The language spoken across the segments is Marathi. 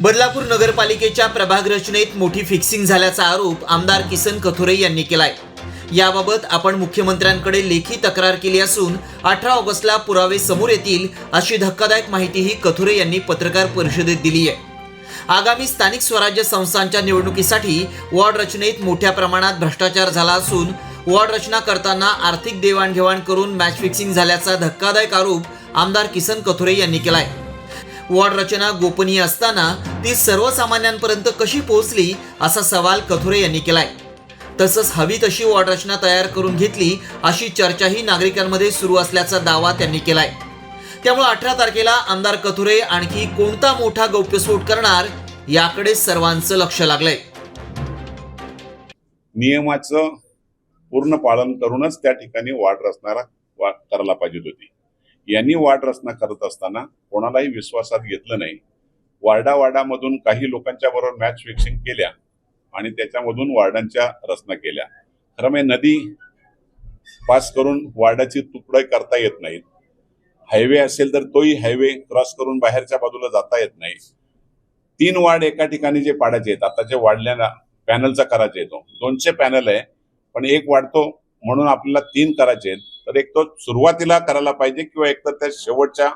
बदलापूर नगरपालिकेच्या प्रभाग रचनेत मोठी फिक्सिंग झाल्याचा आरोप आमदार किसन कथोरे यांनी केलाय. याबाबत आपण मुख्यमंत्र्यांकडे लेखी तक्रार केली असून अठरा ऑगस्टला पुरावे समोर येतील अशी धक्कादायक माहितीही कथोरे यांनी पत्रकार परिषदेत दिली आहे. आगामी स्थानिक स्वराज्य संस्थांच्या निवडणुकीसाठी वॉर्ड रचनेत मोठ्या प्रमाणात भ्रष्टाचार झाला असून वॉर्ड रचना करताना आर्थिक देवाणघेवाण करून मॅच फिक्सिंग झाल्याचा धक्कादायक आरोप आमदार किसन कथोरे यांनी केला आहे वॉर्ड रचना गोपनीय असताना ती सर्वसामान्यांपर्यंत कशी पोहोचली असा सवाल कथोरे यांनी केलाय. तसंच हवी तशी वॉर्ड रचना तयार करून घेतली अशी चर्चाही नागरिकांमध्ये सुरू असल्याचा दावा त्यांनी केलाय. त्यामुळे अठरा तारखेला आमदार कथुरे आणखी कोणता मोठा गौप्यस्फोट करणार याकडे सर्वांचं लक्ष लागलंय. नियमाचं पूर्ण पालन करूनच त्या ठिकाणी वाढ रचणारा वा करायला पाहिजे होती. यांनी वाढ रचना करत असताना कोणालाही विश्वासात घेतलं नाही. वार्डा वार्डामधून काही लोकांच्या बरोबर मॅच फिक्सिंग केल्या आणि त्याच्यामधून वार्डांच्या रचना केल्या. खरं म्हणजे नदी पास करून वार्डाची तुकडे करता येत नाहीत. हायवे असेल तर तोही हायवे क्रॉस करून बाहेरच्या बाजूला जाता येत नाही. तीन वार्ड एका ठिकाणी जे पाडायचे आहेत आता जे वाढल्याला पॅनलचा करायचा येतो दोनशे पॅनल आहे पण एक वाढतो म्हणून आपल्याला तीन करायचे आहेत. तर एक तो सुरुवातीला करायला पाहिजे किंवा एक तर त्या शेवटच्या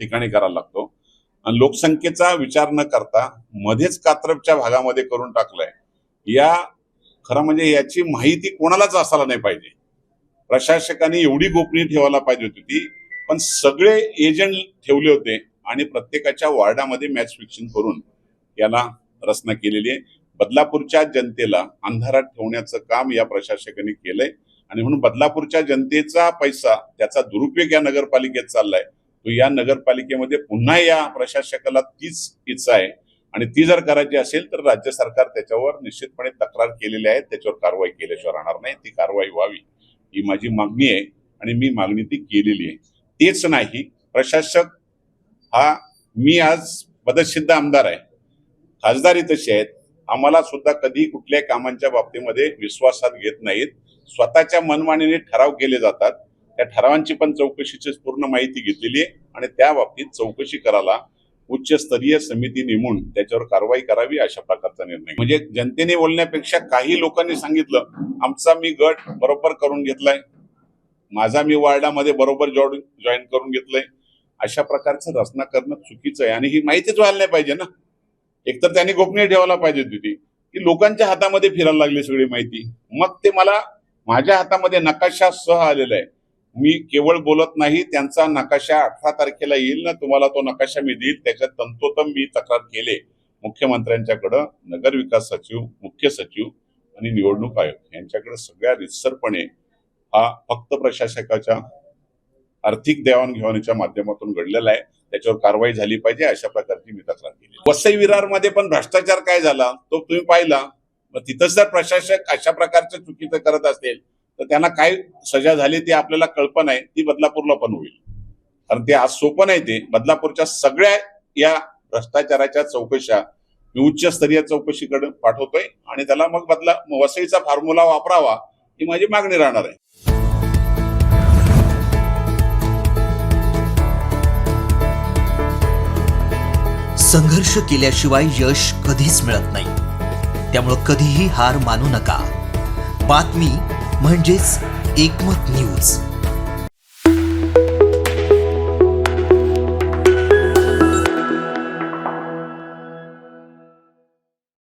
ठिकाणी करायला लागतो. आणि लोकसंख्येचा विचार न करता मध्येच कात्रपच्या भागामध्ये करून टाकलंय. या खरं म्हणजे याची माहिती कोणालाच असायला नाही पाहिजे. प्रशासकांनी एवढी गोपनीय ठेवायला पाहिजे होती ती पण सगळे एजंट ठेवले होते आणि प्रत्येकाच्या वार्डामध्ये मॅच फिक्सिंग करून याला रचना केलेली आहे. बदलापूरच्या जनतेला अंधारात ठेवण्याचं काम या प्रशासकांनी केलंय. आणि म्हणून बदलापूरच्या जनतेचा पैसा त्याचा दुरुपयोग या नगरपालिकेत चाललाय. तो या नगरपालिकेमध्ये पुन्हा या प्रशासकाला तीच इच्छा आहे. आणि ती जर करायची असेल तर राज्य सरकार त्याच्यावर निश्चितपणे तक्रार केलेली आहे. त्याच्यावर कारवाई केल्याशिवाय राहणार नाही. ती कारवाई व्हावी ही माझी मागणी आहे आणि मी मागणी ती केलेली आहे. तेच नाही प्रशासक हा मी आज पदसिद्ध आमदार आहे. खासदारी तशी आहेत. आम्हाला सुद्धा कधी कुठल्याही कामांच्या बाबतीमध्ये विश्वासात घेत नाहीत. स्वतःच्या मनमानीने ठराव केले जातात. त्या ठरावांची पण चौकशीची पूर्ण माहिती घेतलेली आहे आणि त्या बाबतीत चौकशी करायला उच्चस्तरीय समिती नेमून त्याच्यावर कारवाई करावी अशा प्रकारचा निर्णय. म्हणजे जनतेने बोलण्यापेक्षा काही लोकांनी सांगितलं आमचा मी गट बरोबर करून घेतलाय. माझा मी वार्डामध्ये बरोबर जॉईन जॉईन करून घेतलंय. अशा प्रकारचं रचना करणं चुकीचं आहे आणि ही माहितीच व्हायला नाही पाहिजे ना. एकतर त्यांनी गोपनीय ठेवायला पाहिजे होती ती. की लोकांच्या हातामध्ये फिरायला लागली सगळी माहिती. मग ते मला माझ्या हातामध्ये नकाशा सह आलेला आहे. मी केवळ बोलत नाही त्यांचा नकाशा अठरा तारखेला येईल ना तुम्हाला तो नकाशा मी देईल. त्याच्यात तंतोतम मी तक्रार केले. मुख्यमंत्र्यांच्याकडं नगर विकास सचिव मुख्य सचिव आणि निवडणूक आयोग यांच्याकडे सगळ्या रितसरपणे हा फक्त प्रशासकाच्या आर्थिक देवाणघेवाणीच्या माध्यमातून घडलेला आहे. त्याच्यावर कारवाई झाली पाहिजे अशा प्रकारची मी तक्रार केली. वसई विरारमध्ये पण भ्रष्टाचार काय झाला? तो तुम्ही पाहिला. मग तिथंच जर प्रशासक अशा प्रकारचं चुकीचं करत असेल तर त्यांना काय सजा झाली ती आपल्याला कल्पना आहे ती बदलापूरला पण होईल. कारण ते आज सोपं नाही ते. बदलापूरच्या सगळ्या या भ्रष्टाचाराच्या चौकशा मी उच्चस्तरीय चौकशीकडे पाठवतोय आणि त्याला मग बदला वसईचा फॉर्म्युला वापरावा ही माझी मागणी राहणार आहे. संघर्ष केल्याशिवाय यश कधीच मिळत नाही. त्यामुळं कधीही हार मानू नका. बातमी म्हणजेच एकमत न्यूज.